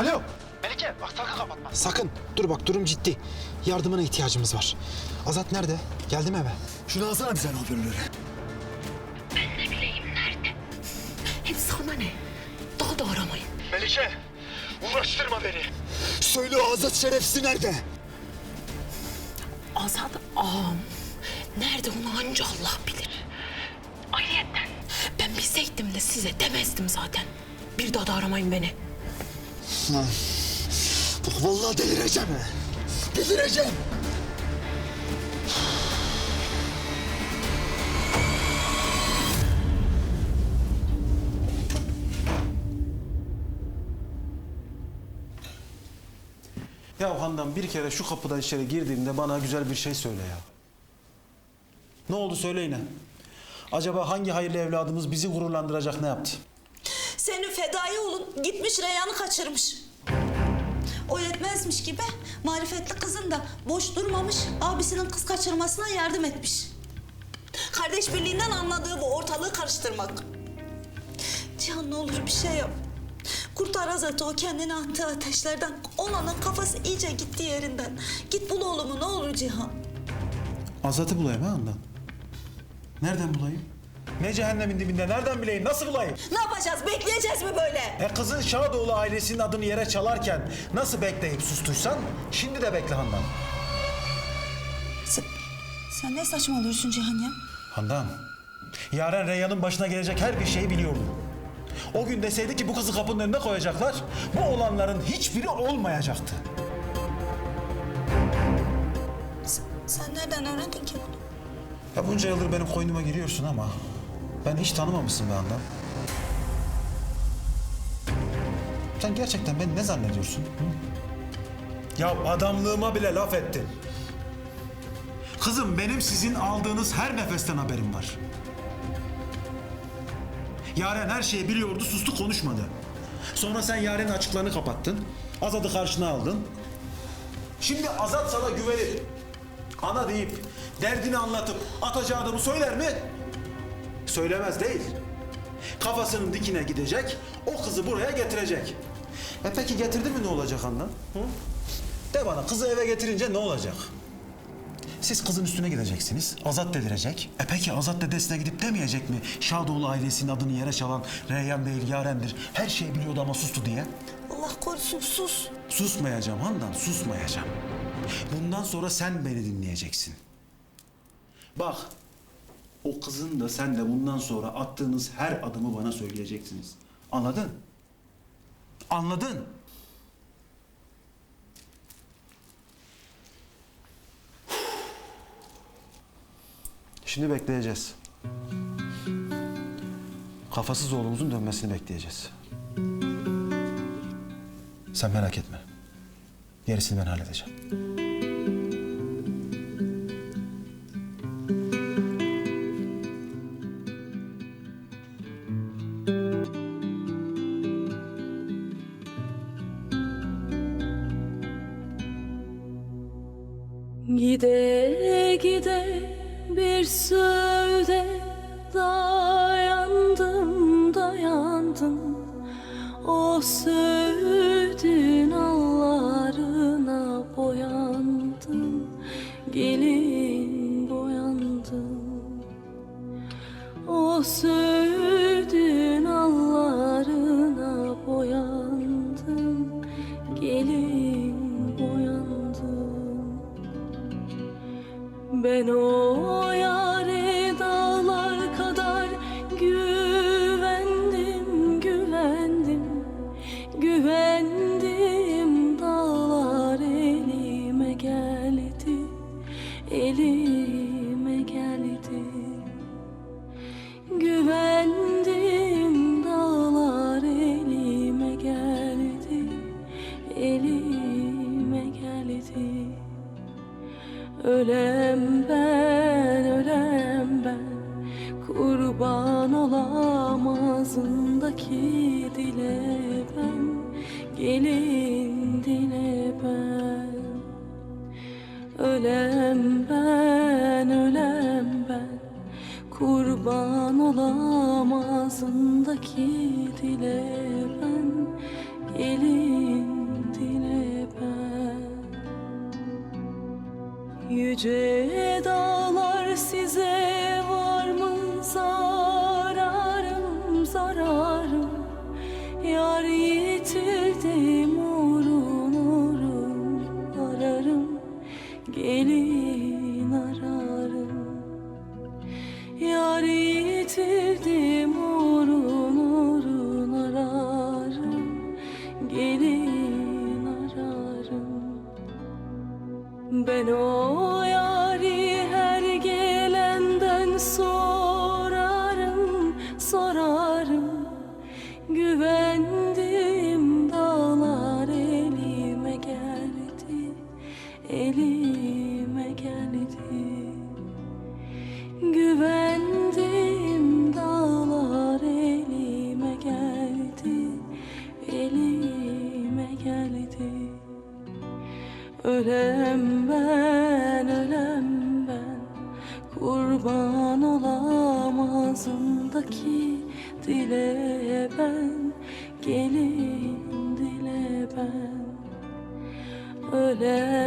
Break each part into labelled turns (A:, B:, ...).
A: Alo.
B: Melike bak sakın kapatma.
A: Sakın. Dur bak durum ciddi. Yardımına ihtiyacımız var. Azat nerede? Geldi mi eve?
C: Şunu alsana bir sen hoparlörü.
D: Hep sana ne? Daha da aramayın.
B: Melike uğraştırma beni.
C: Söyle o Azat şerefsiz nerede?
D: Azat ağam. Nerede onu anca Allah bilir. Ayrıyetten ben bilseydim de size demezdim zaten. Bir daha da aramayın beni.
C: Vallahi delireceğim. Delireceğim.
E: Ya Handan bir kere şu kapıdan içeri girdiğimde bana güzel bir şey söyle ya. Ne oldu söyle yine. Acaba hangi hayırlı evladımız bizi gururlandıracak ne yaptı?
F: Senin fedai oğlun gitmiş Reyhan'ı kaçırmış. O yetmezmiş gibi marifetli kızın da boş durmamış abisinin kız kaçırmasına yardım etmiş. Kardeş birliğinden anladığı bu ortalığı karıştırmak. Cihan ne olur bir şey yap. Kurtar Azat'ı o kendini attığı ateşlerden. Onanın kafası iyice gitti yerinden. Git bul oğlumu ne olur Cihan.
E: Azat'ı bulayım ha Handan. Nereden bulayım? Ne cehennemin dibinde nereden bileyim nasıl bulayım?
F: Ne yapacağız bekleyeceğiz mi böyle?
E: E kızın Şadoğlu ailesinin adını yere çalarken nasıl bekleyip sustuysan şimdi de bekle Handan.
F: Sen, sen ne saçmalıyorsun Cihan ya?
E: Handan, Yaren Reyhan'ın başına gelecek her bir şeyi biliyordu. O gün deseydi ki bu kızı kapının önüne koyacaklar, bu olanların hiçbiri olmayacaktı.
F: Sen, sen nereden öğrendin ki bunu?
E: Ya bunca yıldır benim koynuma giriyorsun ama ben hiç tanımamışsın be Handan. Sen gerçekten beni ne zannediyorsun? hı? Ya adamlığıma bile laf ettin. Kızım benim sizin aldığınız her nefesten haberim var. Yaren her şeyi biliyordu, sustu konuşmadı. Sonra sen Yaren'in açıklarını kapattın. Azat'ı karşına aldın. Şimdi Azat sana güvenir. Ana deyip derdini anlatıp atacağı adamı söyler mi? Söylemez değil. Kafasının dikine gidecek, o kızı buraya getirecek. E peki getirdi mi ne olacak Handan? Hı? De bana kızı eve getirince ne olacak? Siz kızın üstüne gideceksiniz. Azat delirecek. E peki Azat dedesine gidip demeyecek mi? Şadoğlu ailesinin adını yere çalan Reyhan değil Yaren'dir. Her şeyi biliyordu ama sustu diye.
F: Allah korusun sus.
E: Susmayacağım Handan, susmayacağım. Bundan sonra sen beni dinleyeceksin. Bak, o kızın da sen de bundan sonra attığınız her adımı bana söyleyeceksiniz. Anladın? Anladın? Şimdi bekleyeceğiz. Kafasız oğlumuzun dönmesini bekleyeceğiz. Sen merak etme. Gerisini ben halledeceğim.
G: Gide gide bir sövde dayandım dayandım. O sövdün allarına boyandım Gelin boyandım. O sövdün ağzındaki dile ben Gelin dile ben. Ölem ben, ölem ben. Kurban olam ağzındaki dile ben Gelin dile ben. Yüce dağlar size var mı zar? Zararım Yar yitirdim uğrun uğrun ararım Gelin ararım. Yar yitirdim uğrun uğrun ararım. Gelin ararım. Ben o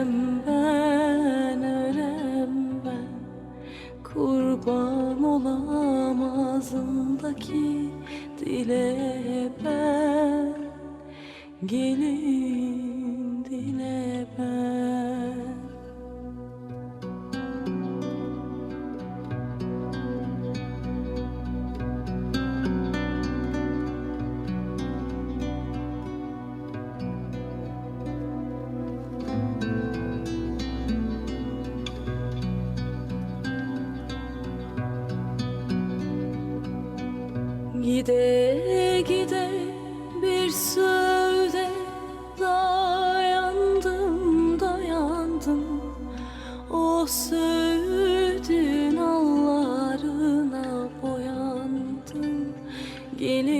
G: Ölem ben, ölem ben. Kurban olam ağzımdaki dile ben. Gelin Gide gide bir sövde dayandım dayandım. O söğüdün allarına boyandım. Gelin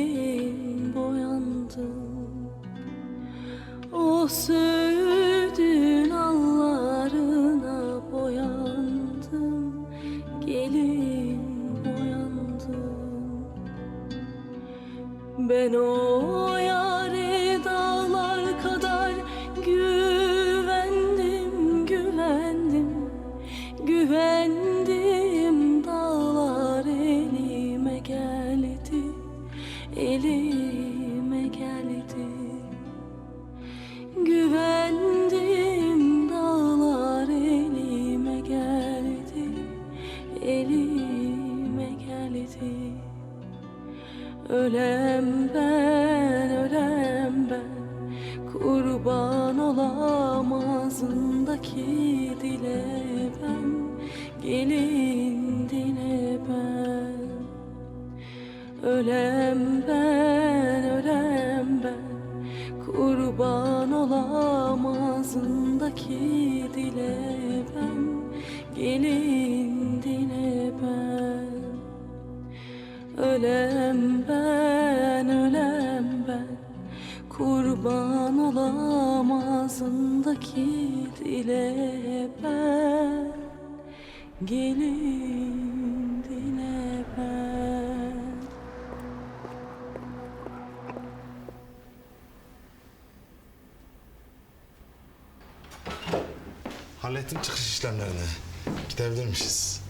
G: Ölem ben, ölem ben. Kurban olam ağzındaki dile ben. Gelin dile ben. Ölem ben, ölem ben. Kurban olam ağzındaki dile ben. Gelin dile ben. Ölem ağzındaki dile ben Gelin dile ben
H: Hallettim çıkış işlemlerini. Gidebilirmişiz.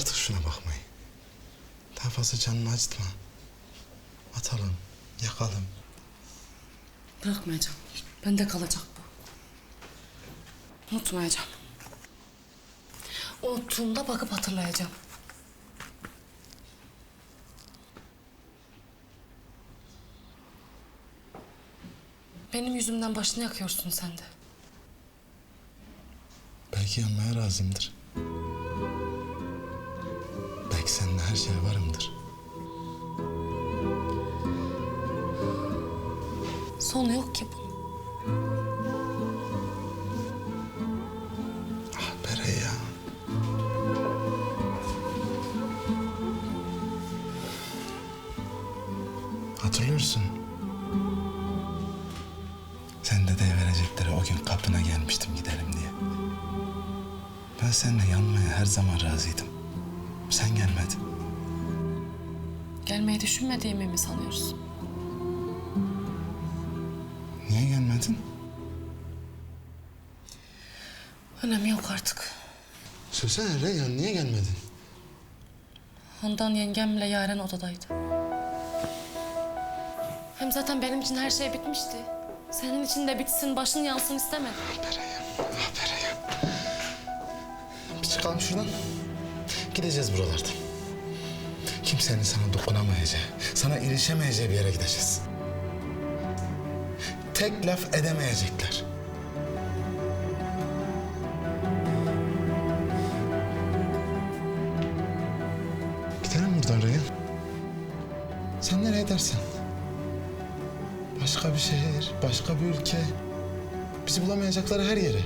H: Artık şuna bakmayı. Daha fazla canını acıtma. Atalım, yakalım.
I: Bırakmayacağım. Bende kalacak bu. Unutmayacağım. Unuttuğumda bakıp hatırlayacağım. Benim yüzümden başını yakıyorsun sen de.
H: Belki yanmaya razıyımdır. Her şeye varımdır.
I: Sonu yok ki bunun.
H: Ah Bere ya. Hatırlıyorsun. Sen de verecekleri o gün kapına gelmiştim gidelim diye. Ben seninle yanmaya her zaman razıydım. Sen gelmedin.
I: Gelmeyi düşünmediğimi mi sanıyorsun?
H: Niye gelmedin?
I: Önemi yok artık.
H: Söylesene Reyhan niye gelmedin?
I: Handan yengemle Yaren odadaydı. Hem zaten benim için her şey bitmişti. Senin için de bitsin, başın yansın istemedim.
H: Ah Reyhan, ah Reyhan. Bir çıkalım şuradan. Gideceğiz buralardan. Kimsenin sana dokunamayacağı, sana erişemeyeceği bir yere gideceğiz. Tek laf edemeyecekler. Gidelim buradan Reyhan. Sen nereye dersen. Başka bir şehir, başka bir ülke. Bizi bulamayacakları her yere.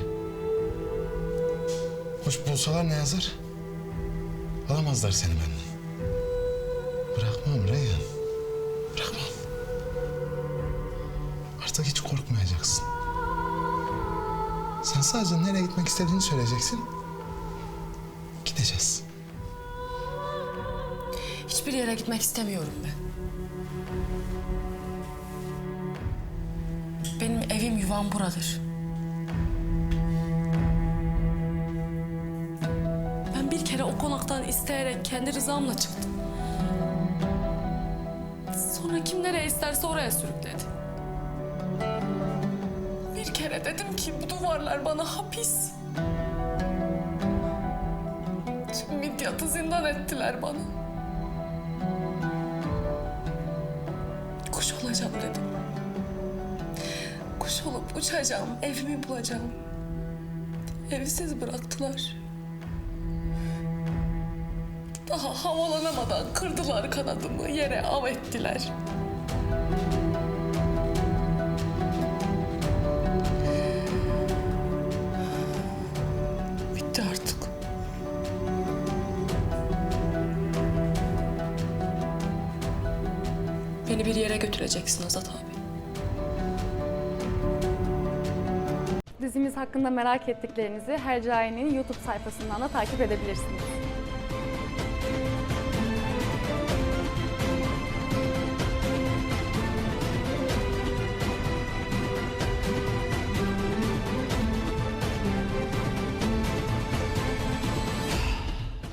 H: Hoş bulsalar ne yazar? Alamazlar seni benden. Artık hiç korkmayacaksın. Sen sadece nereye gitmek istediğini söyleyeceksin. Gideceğiz.
I: Hiçbir yere gitmek istemiyorum ben. Benim evim yuvam buradır. Ben bir kere o konaktan isteyerek kendi rızamla çıktım. Sonra kim nereye isterse oraya sürükledi. Kere dedim ki bu duvarlar bana hapis. Tüm Midyat'ı zindan ettiler bana. Kuş olacağım dedim. Kuş olup uçacağım, evimi bulacağım. Evsiz bıraktılar. Daha havalanamadan kırdılar kanadımı, yere av ettiler. Götüreceksin Azat abi.
J: Dizimiz hakkında merak ettiklerinizi Hercai'nin YouTube sayfasından da takip edebilirsiniz.